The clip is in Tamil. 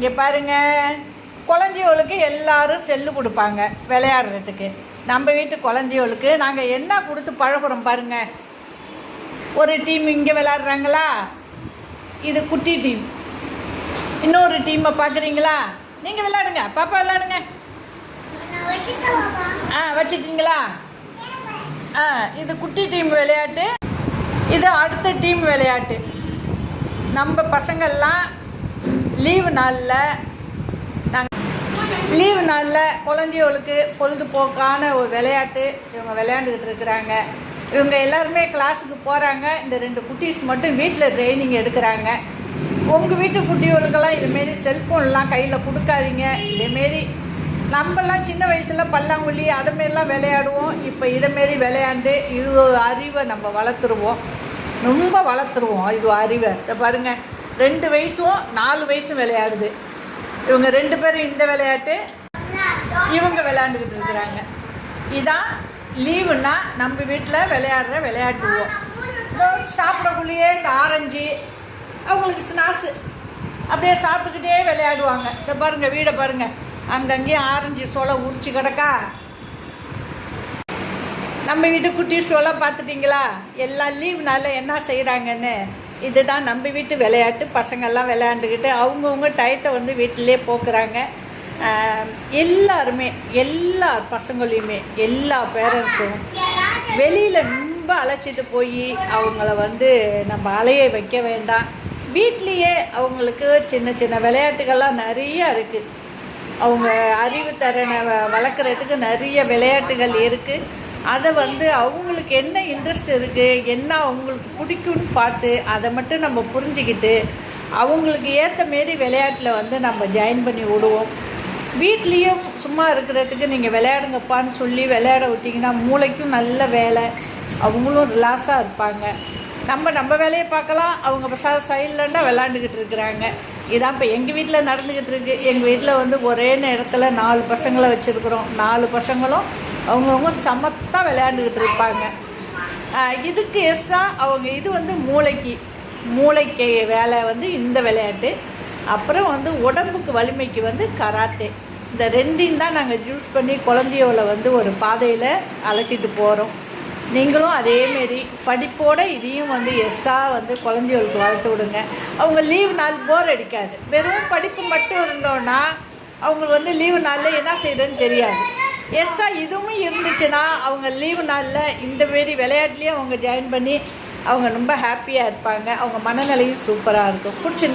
இங்கே பாருங்க. குழந்தையோளுக்கு எல்லாரும் செல்லு கொடுப்பாங்க விளையாடுறதுக்கு. நம்ம வீட்டு குழந்தையோளுக்கு நாங்கள் என்ன கொடுத்து பழகுறோம் பாருங்கள் ஒரு டீம் இங்கே விளையாடுறாங்களா? இது குட்டி டீம் இன்னொரு டீமை பார்க்குறீங்களா நீங்கள் விளையாடுங்க. பாப்பா விளையாடுங்க. ஆ வச்சிட்டீங்களா? ஆ இது குட்டி டீம் விளையாட்டு. இது அடுத்த டீம் விளையாட்டு. நம்ம பசங்கள்லாம் லீவு நாளில் நாங்கள் லீவு நாளில் குழந்தைகளுக்கு பொழுதுபோக்கான ஒரு விளையாட்டு இவங்க விளையாண்டுக்கிட்டு இருக்கிறாங்க. இவங்க எல்லாருமே கிளாஸுக்கு போகிறாங்க இந்த ரெண்டு குட்டீஸ் மட்டும் வீட்டில் ட்ரைனிங் எடுக்கிறாங்க. உங்கள் வீட்டு குட்டிகளுக்கெல்லாம் இதுமாரி செல்ஃபோன்லாம் கையில் கொடுக்காதீங்க. இதேமாரி நம்மலாம் சின்ன வயசில் பல்லாங்குழி அதுமாரிலாம் விளையாடுவோம். இப்போ இதேமாரி விளையாண்டு இது ஒரு அறிவை நம்ம வளர்த்துருவோம். ரொம்ப வளர்த்துருவோம். இது அறிவை. இதை பாருங்கள் ரெண்டு வயசும் நாலு வயசும் விளையாடுது. இவங்க ரெண்டு பேரும் இந்த விளையாட்டு இவங்க விளையாண்டுக்கிட்டு இருக்கிறாங்க. இதான் லீவுன்னா நம்ம வீட்டில் விளையாடுற விளையாட்டுவோம் இந்த சாப்பிடக்குள்ளேயே இந்த ஆரஞ்சு அவங்களுக்கு ஸ்நாக்ஸு அப்படியே சாப்பிட்டுக்கிட்டே விளையாடுவாங்க. இதை பாருங்கள் வீடை பாருங்கள் அங்கங்கேயும் ஆரஞ்சு சோளை உரிச்சு கிடக்கா? நம்ம வீட்டு குட்டி சோளம் பார்த்துட்டிங்களா? எல்லா லீவுனால என்ன செய்கிறாங்கன்னு இதுதான் நம்ம வீட்டு விளையாட்டு. பசங்கள்லாம் விளையாண்டுக்கிட்டு அவங்கவுங்க டயத்தை வந்து வீட்டிலே போக்குறாங்க. எல்லாருமே எல்லா பசங்களையுமே எல்லா பேரண்ட்ஸும் வெளியில் ரொம்ப அழைச்சிட்டு போய் அவங்கள வந்து நம்ம அலைய வைக்க வேண்டாம். வீட்லேயே அவங்களுக்கு சின்ன சின்ன விளையாட்டுகள்லாம் நிறைய இருக்குது அவங்க அறிவுத்திறனை வ- வளர்க்குறதுக்கு நிறைய விளையாட்டுகள் இருக்குது அதை வந்து அவங்களுக்கு என்ன இன்ட்ரெஸ்ட் இருக்குது என்ன அவங்களுக்கு பிடிக்கும்னு பார்த்து அதை மட்டும் நம்ம புரிஞ்சுக்கிட்டு அவங்களுக்கு ஏற்ற மாரி விளையாட்டில் வந்து நம்ம ஜாயின் பண்ணி விடுவோம் வீட்லேயும் சும்மா இருக்கிறதுக்கு நீங்கள் விளையாடுங்கப்பான்னு சொல்லி விளையாட விட்டிங்கன்னா மூளைக்கும் நல்ல வேலை. அவங்களும் ரிலாக்ஸாக இருப்பாங்க. நம்ம நம்ம வேலையை பார்க்கலாம். அவங்க ச சைலண்டாக விளாண்டுக்கிட்டு இருக்கிறாங்க. இதான் இப்போ எங்கள் வீட்டில் நடந்துக்கிட்டு இருக்குது எங்கள் வீட்டில் வந்து ஒரே நேரத்தில் நாலு பசங்களை வச்சுருக்குறோம். நாலு பசங்களும் அவங்கவுங்க சமத்தாக விளையாண்டுக்கிட்டு இருப்பாங்க. இதுக்கு எஸ்ஸா அவங்க இது வந்து மூளைக்கு மூளைக்கு வேலை வந்து இந்த விளையாட்டு. அப்புறம் வந்து உடம்புக்கு வலிமைக்கு வந்து கராத்தே. இந்த ரெண்டையும் தான் நாங்கள் ஜூஸ் பண்ணி குழந்தையோல வந்து ஒரு பாதையில் அழைச்சிட்டு போகிறோம் நீங்களும் அதேமாரி படிப்போடு இதையும் வந்து எஸ்ஸா வந்து குழந்தைகளுக்கு வளர்த்து விடுங்க. அவங்க லீவு நாள் போர் அடிக்காது. வெறும் படிப்பு மட்டும் இருந்தோன்னா அவங்களுக்கு வந்து லீவு நாளில் என்ன செய்யறதுன்னு தெரியாது. எக்ஸ்ட்ரா இதுவும் இருந்துச்சுன்னா அவங்க லீவு நாளில் இந்த மாரி விளையாட்டுலேயே அவங்க ஜாயின் பண்ணி அவங்க ரொம்ப ஹாப்பியாக இருப்பாங்க. அவங்க மனநிலையும் சூப்பராக இருக்கும். பிடிச்சிருந்தா